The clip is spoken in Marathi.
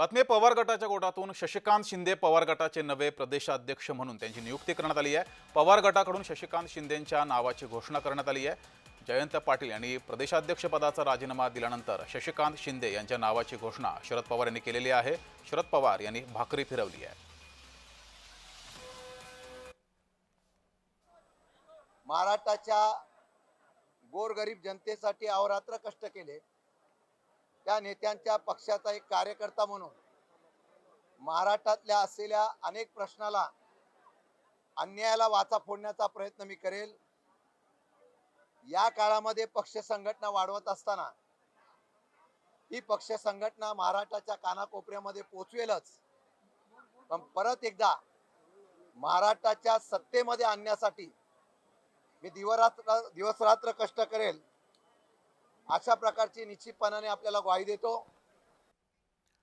बातमी पवार गटाच्या गोटातून शशिकांत शिंदे पवार गटाचे नवे प्रदेशाध्यक्ष म्हणून त्यांची नियुक्ती करण्यात आली आहे. पवार गटाकडून शशिकांत शिंदेंच्या नावाची घोषणा करण्यात आली आहे. जयंत पाटील यांनी प्रदेशाध्यक्षपदाचा राजीनामा दिल्यानंतर शशिकांत शिंदे यांच्या नावाची घोषणा शरद पवार यांनी केलेली आहे. शरद पवार यांनी भाकरी फिरवली आहे. महाराष्ट्राच्या गोरगरीब जनतेसाठी अहोरात्र कष्ट केले. त्या नेत्यांच्या पक्षाचा एक कार्यकर्ता म्हणून महाराष्ट्रातल्या असलेल्या अनेक प्रश्नाला अन्यायाला वाचा फोडण्याचा प्रयत्न मी करेल. या काळामध्ये पक्ष संघटना वाढवत असताना ही पक्ष संघटना महाराष्ट्राच्या कानाकोपऱ्यामध्ये पोचवेलच. पण परत एकदा महाराष्ट्राच्या सत्तेमध्ये आणण्यासाठी मी दिवरात्र दिवस रात्र कष्ट करेल. अशा प्रकारची निश्चितपणाने आपल्याला ग्वाही देतो.